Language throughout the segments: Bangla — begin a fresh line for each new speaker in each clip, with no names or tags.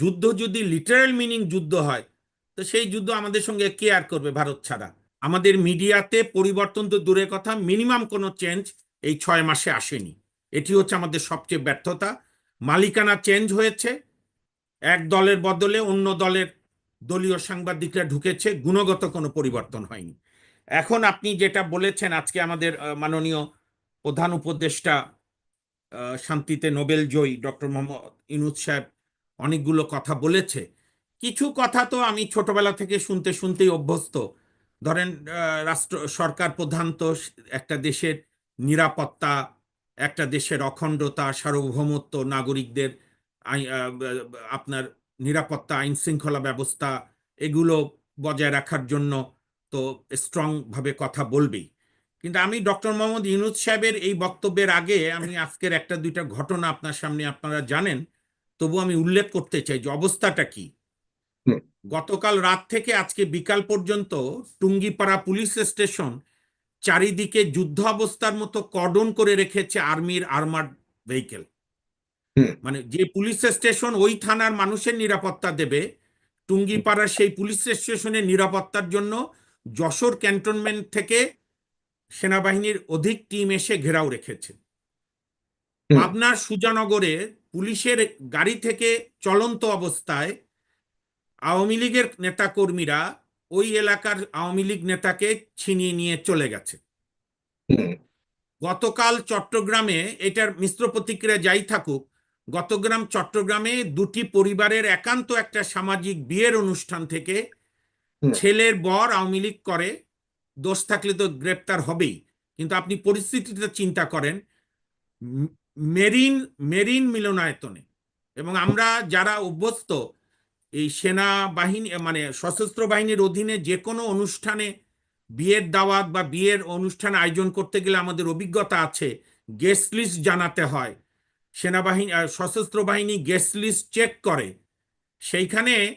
যুদ্ধ যদি লিটারাল মিনিং যুদ্ধ হয়, তো সেই যুদ্ধ আমাদের সঙ্গে কেয়ার করবে ভারত ছাড়া? আমাদের মিডিয়াতে পরিবর্তন তো দূরের কথা মিনিমাম কোনো চেঞ্জ এই ছয় মাসে আসেনি। এটি হচ্ছে আমাদের সবচেয়ে ব্যর্থতা। মালিকানা চেঞ্জ হয়েছে, এক দলের বদলে অন্য দলের দলীয় সাংবাদিকরা ঢুকেছে, গুণগত কোনো পরিবর্তন হয়নি। এখন আপনি যেটা বলেছেন, আজকে আমাদের মাননীয় প্রধান উপদেষ্টা শান্তিতে নোবেল জয়ী ডক্টর মোহাম্মদ ইনুদ সাহেব অনেকগুলো কথা বলেছে। কিছু কথা তো আমি ছোটবেলা থেকে শুনতে শুনতেই অভ্যস্ত। ধরেন রাষ্ট্র, সরকার প্রধান তো একটা দেশের নিরাপত্তা, একটা দেশের অখণ্ডতা, সার্বভৌমত্ব, নাগরিকদের আপনার নিরাপত্তা আইন শৃঙ্খলা ব্যবস্থা, এগুলো বজায় রাখার জন্য তো স্ট্রং ভাবে কথা বলবেই। কিন্তু আমি ডক্টর মোহাম্মদ ইউনুস সাহেবের এই বক্তব্যের আগে আমি আজকের একটা দুইটা ঘটনা আপনার সামনে আপনারা জানেন। তবু আমি উল্লেখ করতে চাই যে অবস্থাটা কি? গতকাল রাত থেকে আজকে বিকাল পর্যন্ত টুঙ্গিপাড়া পুলিশ স্টেশন চারিদিকে যুদ্ধ অবস্থার মতো কর্ডন করে রেখেছে আর্মির আর্মার্ড ভেহিকেল। মানে যে পুলিশ স্টেশন ওই থানার মানুষের নিরাপত্তা দেবে টুঙ্গিপাড়ার সেই পুলিশ স্টেশনের নিরাপত্তার জন্য যশোর ক্যান্টনমেন্ট থেকে সেনাবাহিনীর অধিক টিম এসে ঘেরাও রেখেছে। পাবনার সুজানগরে পুলিশের গাড়ি থেকে চলন্ত অবস্থায় আওয়ামী লীগের নেতাকর্মীরা ওই এলাকার আওয়ামী লীগ নেতাকে ছিনিয়ে নিয়ে চলে গেছে। গতকাল চট্টগ্রামে এটার মিশ্র প্রতিক্রিয়া যাই থাকুক গতগ্রাম চট্টগ্রামে দুটি পরিবারের একান্ত একটা সামাজিক বিয়ের অনুষ্ঠান থেকে ছেলের বর আওয়ামী লীগ করে দোষ থাকলে তো গ্রেপ্তার হবেই। কিন্তু আপনি পরিস্থিতিটা চিন্তা করেন মেরিন মেরিন মিলনায়তনে। এবং আমরা যারা অভ্যস্ত, এই সেনা বাহিনী মানে সশস্ত্র বাহিনীর অধীনে যে কোনো অনুষ্ঠানে, বিয়ের দাওয়াত বা বিয়ের অনুষ্ঠান আয়োজন করতে গেলে আমাদের অভিজ্ঞতা আছে, গেস্ট লিস্ট জানাতে হয়। সেনাবাহিনী সশস্ত্র বাহিনী গেস্ট লিস্ট চেক করে। সেইখানে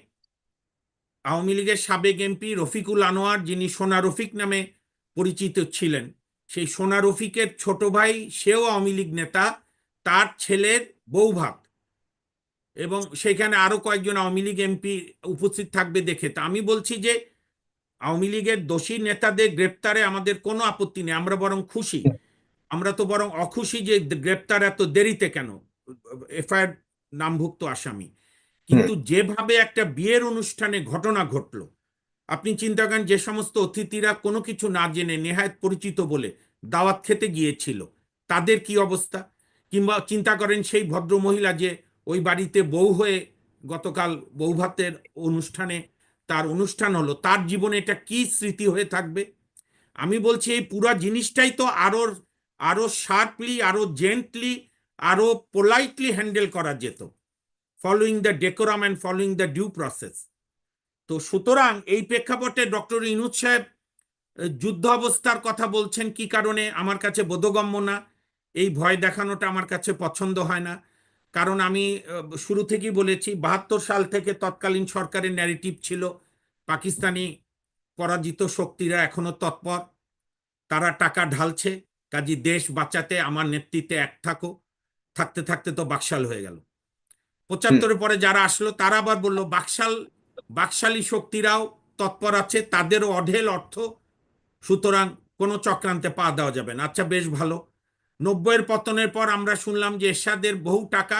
আওয়ামী লীগের সাবেক এমপি রফিকুল আনোয়ার, যিনি সোনা রফিক নামে পরিচিত ছিলেন, সেই সোনা রফিকের ছোট ভাই, সেও আওয়ামী লীগ নেতা। তার ছেলের বৌভাত এবং সেখানে আরও কয়েকজন আওয়ামী লীগ এমপি উপস্থিত থাকবে দেখে। তা আমি বলছি যে আওয়ামী লীগের দোষী নেতাদের গ্রেপ্তারে আমাদের কোনো আপত্তি নেই আমরা বরং খুশি। আমরা তো বরং অখুশি যে গ্রেপ্তার এত দেরিতে কেন? এফআইআর নামভুক্ত আসামি। কিন্তু যেভাবে একটা বিয়ের অনুষ্ঠানে ঘটনা ঘটলো আপনি চিন্তা করেন যে সমস্ত অতিথিরা কোনো কিছু না জেনে নেহায়ত পরিচিত বলে দাওয়াত খেতে গিয়েছিল তাদের কি অবস্থা? কিংবা চিন্তা করেন সেই ভদ্র মহিলা যে ওই বাড়িতে বউ হয়ে গতকাল বৌভাতের অনুষ্ঠানে তার অনুষ্ঠান হলো, তার জীবনে এটা কি স্মৃতি হয়ে থাকবে? আমি বলছি এই পুরা জিনিসটাই তো আরও আরও শার্পলি, আরও জেন্টলি, আরও পোলাইটলি হ্যান্ডেল করা যেত। Following the decorum and following the due process তো সুতরাং এই প্রেক্ষাপটে ডক্টর ইনুজ সাহেব যুদ্ধ অবস্থার কথা বলছেন কি কারণে? আমার কাছে বোধগম্য না। এই ভয় দেখানোটা আমার কাছে পছন্দ হয় না। কারণ আমি শুরু থেকেই বলেছি বাহাত্তর সাল থেকে তৎকালীন সরকারের ন্যারেটিভ ছিল পাকিস্তানি পরাজিত শক্তিরা এখনও তৎপর তারা টাকা ঢালছে কাজী দেশ বাঁচাতে আমার নেতৃত্বে এক থাকো থাকতে থাকতে তো বাকশাল হয়ে গেল। পঁচাত্তরের পরে যারা আসলো তারা আবার বলল বাকশাল বাকশালী শক্তিরাও তৎপর আছে তাদেরও অঢেল অর্থ সুতরাং কোনো চক্রান্তে পা দেওয়া যাবে না। আচ্ছা বেশ ভালো। নব্বইয়ের পতনের পর আমরা শুনলাম যে এরশাদের বহু টাকা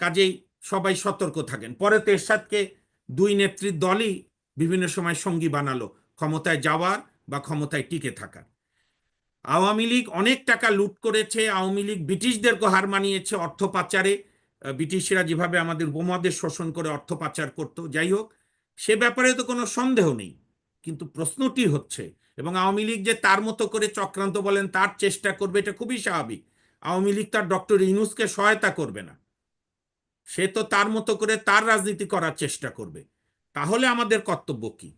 কাজেই সবাই সতর্ক থাকেন। পরে তো এরশাদকে দুই নেত্রীর দলই বিভিন্ন সময় সঙ্গী বানালো, ক্ষমতায় যাওয়ার বা ক্ষমতায় টিকে থাকার। আওয়ামী লীগ অনেক টাকা লুট করেছে, আওয়ামী লীগ ব্রিটিশদেরকে হার মানিয়েছে, অর্থ পাচারে ব্রিটিশরা যেভাবে আমাদের উপমহাদেশ শোষণ করে অর্থ পাচার করত, যাই হোক, সে ব্যাপারে তো কোনো সন্দেহ নেই। কিন্তু প্রশ্নটি হচ্ছে এবং আওয়ামী লীগ যে তার মতো করে চক্রান্ত বলেন, তার চেষ্টা করবে, এটা খুবই স্বাভাবিক। আওয়ামী লীগ তার ডক্টর ইনুসকে সহায়তা করবে না। সে তো তার মতো করে তার রাজনীতি করার চেষ্টা করবে। তাহলে আমাদের কর্তব্য কি?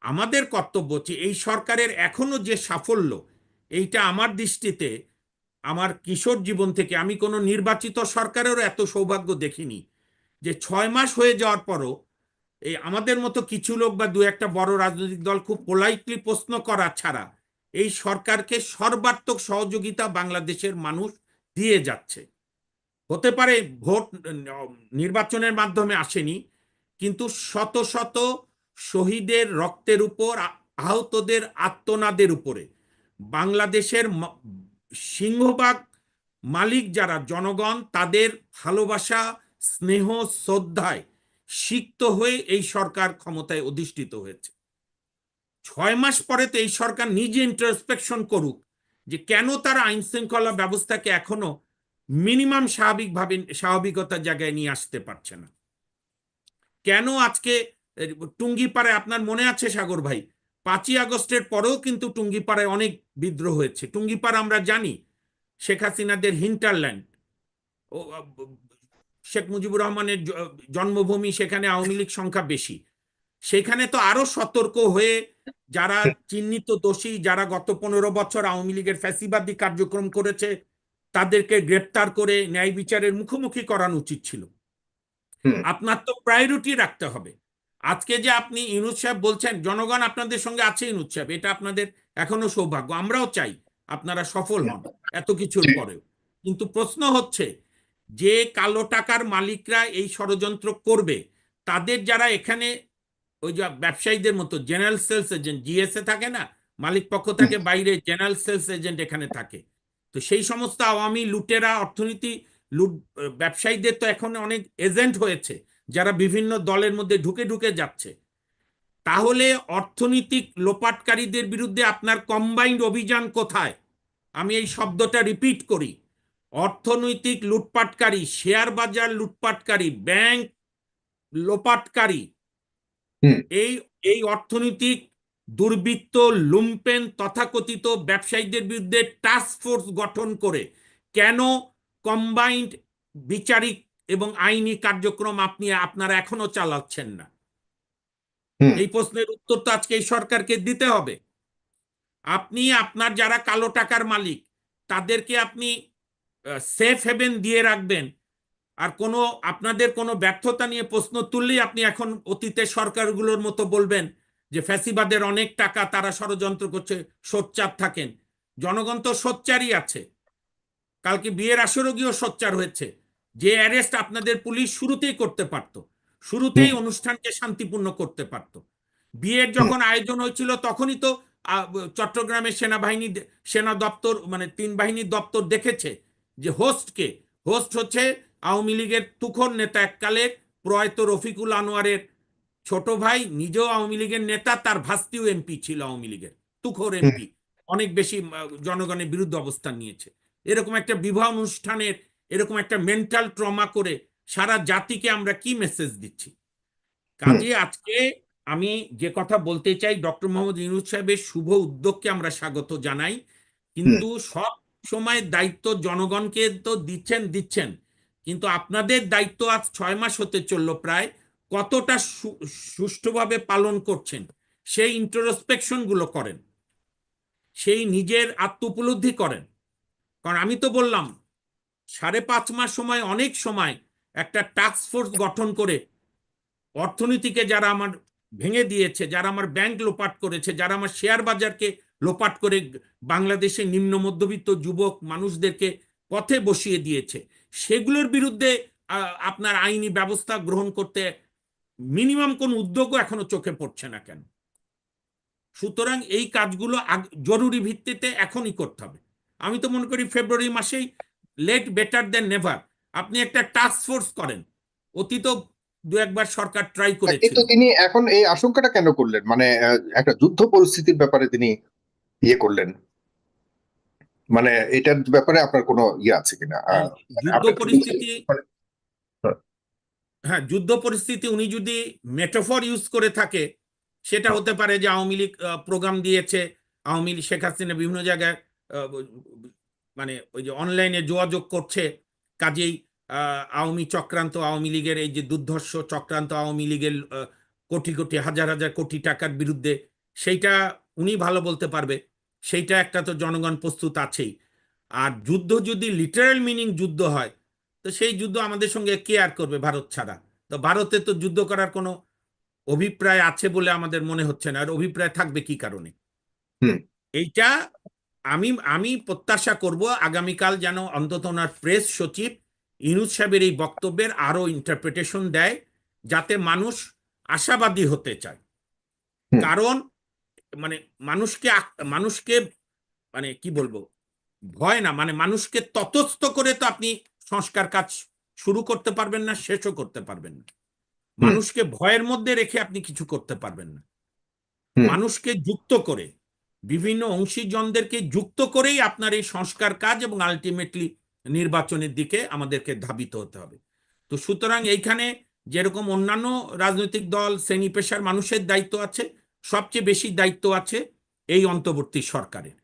আমাদের কর্তব্য হচ্ছে এই সরকারের এখনও যে সাফল্য, এইটা আমার দৃষ্টিতে আমার কিশোর জীবন থেকে, আমি কোনো নির্বাচিত সরকারেরও এত সৌভাগ্য দেখিনি যে ছয় মাস হয়ে যাওয়ার পরও এই আমাদের মতো কিছু লোক বা দু একটা বড় রাজনৈতিক দল খুব পোলাইটলি প্রশ্ন করা ছাড়া এই সরকারকে সর্বাত্মক সহযোগিতা বাংলাদেশের মানুষ দিয়ে যাচ্ছে। হতে পারে ভোট নির্বাচনের মাধ্যমে আসেনি, কিন্তু শত শত শহীদের রক্তের উপর আহতদের আত্মনাদের উপরে। বাংলাদেশের সিংহভাগ মালিক যারা জনগণ, তাদের ভালোবাসা, স্নেহ, শ্রদ্ধায় সিক্ত হয়ে এই সরকার ক্ষমতায় অধিষ্ঠিত হয়েছে। ছয় মাস পরে তো এই সরকার নিজে ইন্টারস্পেকশন করুক যে কেন তারা আইন শৃঙ্খলা ব্যবস্থাকে এখনও মিনিমাম স্বাভাবিকভাবে স্বাভাবিকতার জায়গায় নিয়ে আসতে পারছে না। কেন আজকে টুঙ্গিপাড়ায়, আপনার মনে আছে সাগর ভাই? পাঁচই আগস্টের পরেও কিন্তু টুঙ্গিপাড়ায় অনেক বিদ্রোহ হয়েছে। টুঙ্গিপাড়া আমরা জানি, শেখ হাসিনাদের হিন্টারল্যান্ড শেখ মুজিবুর রহমানের জন্মভূমি সেখানে আওয়ামী লীগ সংখ্যা বেশি। সেখানে তো আরও সতর্ক হয়ে যারা চিহ্নিত দোষী যারা গত পনেরো বছর আওয়ামী লীগের ফ্যাসিবাদী কার্যক্রম করেছে তাদেরকে গ্রেপ্তার করে ন্যায় বিচারের মুখোমুখি করানো উচিত ছিল। আপনার তো প্রায়োরিটি রাখতে হবে। আজকে যে আপনি ইনুজ সাহেব বলছেন জনগণ আপনাদের সঙ্গে আছে ইনুজ সাহেব এটা আপনাদের এখনও সৌভাগ্য। আমরাও চাই আপনারা সফল হন এত কিছুর পরেও। কিন্তু প্রশ্ন হচ্ছে যে কালো টাকার মালিকরা এই ষড়যন্ত্র করবে তাদের যারা এখানে ওই যে ব্যবসায়ীদের মতো জেনারেল সেলস এজেন্ট জিএসএ থাকে না মালিক পক্ষ থাকে বাইরে জেনারেল সেলস এজেন্ট এখানে থাকে। তো সেই সমস্ত আওয়ামী লুটেরা অর্থনীতি লুট ব্যবসায়ীদের তো এখন অনেক এজেন্ট হয়েছে যারা বিভিন্ন দলের মধ্যে ঢুকে ঢুকে যাচ্ছে। তাহলে অর্থনৈতিক লোপাটকারীদের বিরুদ্ধে আপনার কম্বাইন্ড অভিযান কোথায়? আমি এই শব্দটা রিপিট করি। অর্থনৈতিক লুটপাটকারী শেয়ার বাজার লুটপাটকারী ব্যাংক লোপাটকারী। এই এই অর্থনৈতিক দুর্বৃত্ত লুম্পেন তথাকথিত ব্যবসায়ীদের বিরুদ্ধে টাস্ক ফোর্স গঠন করে কেন কম্বাইন্ড বিচারিক এবং আইনি কার্যক্রম আপনি আপনারা এখনও চালাচ্ছেন না? এই প্রশ্নের উত্তর তো আজকে এই সরকারকে দিতে হবে। আপনি আপনার যারা কালো টাকার মালিক তাদেরকে আপনি সেফ হেভেন দিয়ে রাখবেন। আর কোনো, আপনাদের কোনো ব্যর্থতা নিয়ে প্রশ্ন তুললেই আপনি এখন অতীতের সরকারগুলোর মতো বলবেন যে ফ্যাসিবাদের অনেক টাকা তারা ষড়যন্ত্র করছে, সোচ্চার থাকেন। জনগণ তো সোচ্চারই আছে। কালকে বিয়ের আসরও গিয়েও সোচ্চার হয়েছে। যে অ্যারেস্ট আপনাদের পুলিশ শুরুতেই করতে পারত, শুরুতেই অনুষ্ঠানকে শান্তিপূর্ণ করতে পারত। বিয়ের যখন আয়োজন হয়েছিল তখনই তো চট্টগ্রামের সেনাবাহিনী, সেনা দপ্তর মানে তিন বাহিনীর দপ্তর দেখেছে যে হোস্টকে হোস্ট হচ্ছে আওয়ামী লীগের তুখর নেতা এককালে প্রয়াত রফিকুল আনোয়ারের ছোট ভাই নিজেও আওয়ামী লীগের নেতা তার ভাস্তিও এমপি ছিল আওয়ামী লীগের তুখর এমপি অনেক বেশি জনগণের বিরুদ্ধে অবস্থান নিয়েছে। এরকম একটা বিবাহ অনুষ্ঠানের এরকম একটা মেন্টাল ট্রমা করে সারা জাতিকে আমরা কি মেসেজ দিচ্ছি? কাজে আজকে আমি যে কথা বলতে চাই ডক্টর মোহাম্মদ ইউনুস সাহেবের শুভ উদ্যোগকে আমরা স্বাগত জানাই। কিন্তু সব সময় দায়িত্ব জনগণকে তো দিচ্ছেন দিচ্ছেন। কিন্তু আপনাদের দায়িত্ব আজ ছয় মাস হতে চলল প্রায়। কতটা সুষ্ঠুভাবে পালন করছেন? সেই ইন্টারোস্পেকশনগুলো করেন। সেই নিজের আত্ম উপলব্ধি করেন। কারণ আমি তো বললাম, সাড়ে পাঁচ মাস সময়, অনেক সময় একটা টাস্ক ফোর্স গঠন করে অর্থনীতিকে যারা আমার ভেঙে দিয়েছে, যারা আমার ব্যাংক লোপাট করেছে, যারা আমার শেয়ার বাজারকে লোপাট করে বাংলাদেশের নিম্ন মধ্যবিত্ত যুবক মানুষদেরকে পথে বসিয়ে দিয়েছে। সেগুলোর বিরুদ্ধে আপনার আইনি ব্যবস্থা গ্রহণ করতে মিনিমাম কোন উদ্যোগও এখনও চোখে পড়ছে না কেন? সুতরাং এই কাজগুলো জরুরি ভিত্তিতে এখনই করতে হবে। আমি তো মনে করি ফেব্রুয়ারি মাসেই লেট বেটার দেন নেভার। আপনি একটা টাস্ক ফোর্স করেন। অতীত দু একবার সরকার ট্রাই
কিন্তু তিনি এখন এই আশঙ্কাটা কেন করলেন? মানে একটা যুদ্ধ পরিস্থিতির ব্যাপারে তিনি ইয়ে করলেন। মানে এটার ব্যাপারে আপনার কোনো ইয়ে আছে কিনা?
যুদ্ধ পরিস্থিতি
মানে-
হ্যাঁ। যুদ্ধ পরিস্থিতি উনি যদি মেটাফর ইউজ করে থাকে সেটা হতে পারে যে আওয়ামী লীগ প্রোগ্রাম দিয়েছে আওয়ামী লীগ শেখ হাসিনা বিভিন্ন জায়গায় মানে ওই যে অনলাইনে যোগাযোগ করছে কাজেই আহ, আওয়ামী চক্রান্ত আওয়ামী লীগের এই যে দুর্ধর্ষ চক্রান্ত আওয়ামী লীগের কোটি কোটি হাজার হাজার কোটি টাকার বিরুদ্ধে সেইটা উনি ভালো বলতে পারবে। সেইটা একটা তো জনগণ প্রস্তুত আছেই। আর যুদ্ধ যদি লিটারাল মিনিং যুদ্ধ হয় তো সেই যুদ্ধ আমাদের সঙ্গে কে আর করবে ভারত ছাড়া। তো ভারতে তো যুদ্ধ করার কোনো অভিপ্রায় আছে বলে আমাদের মনে হচ্ছে না। আর অভিপ্রায় থাকবে কি কারণে? এইটা আমি আমি প্রত্যাশা করব আগামীকাল যেন অন্তত ওনার প্রেস সচিব ইনুজ সাহেবের এই বক্তব্যের আরও ইন্টারপ্রিটেশন দেয় যাতে মানুষ আশাবাদী হতে চায়। কারণ মানে মানুষকে মানুষকে মানে কি বলব? ভয় না মানে মানুষকে ততস্থ করে তো আপনি সংস্কার কাজ শুরু করতে পারবেন না শেষও করতে পারবেন না। মানুষকে ভয়ের মধ্যে রেখে আপনি কিছু করতে পারবেন না। মানুষকে যুক্ত করে বিভিন্ন অংশীজনদেরকে যুক্ত করেই আপনার এই সংস্কার কাজ এবং আলটিমেটলি নির্বাচনের দিকে আমাদেরকে ধাবিত হতে হবে। তো সুতরাং এইখানে যেরকম অন্যান্য রাজনৈতিক দল শ্রেণি পেশার মানুষের দায়িত্ব আছে সবচেয়ে বেশি দায়িত্ব আছে এই অন্তর্বর্তী সরকারের।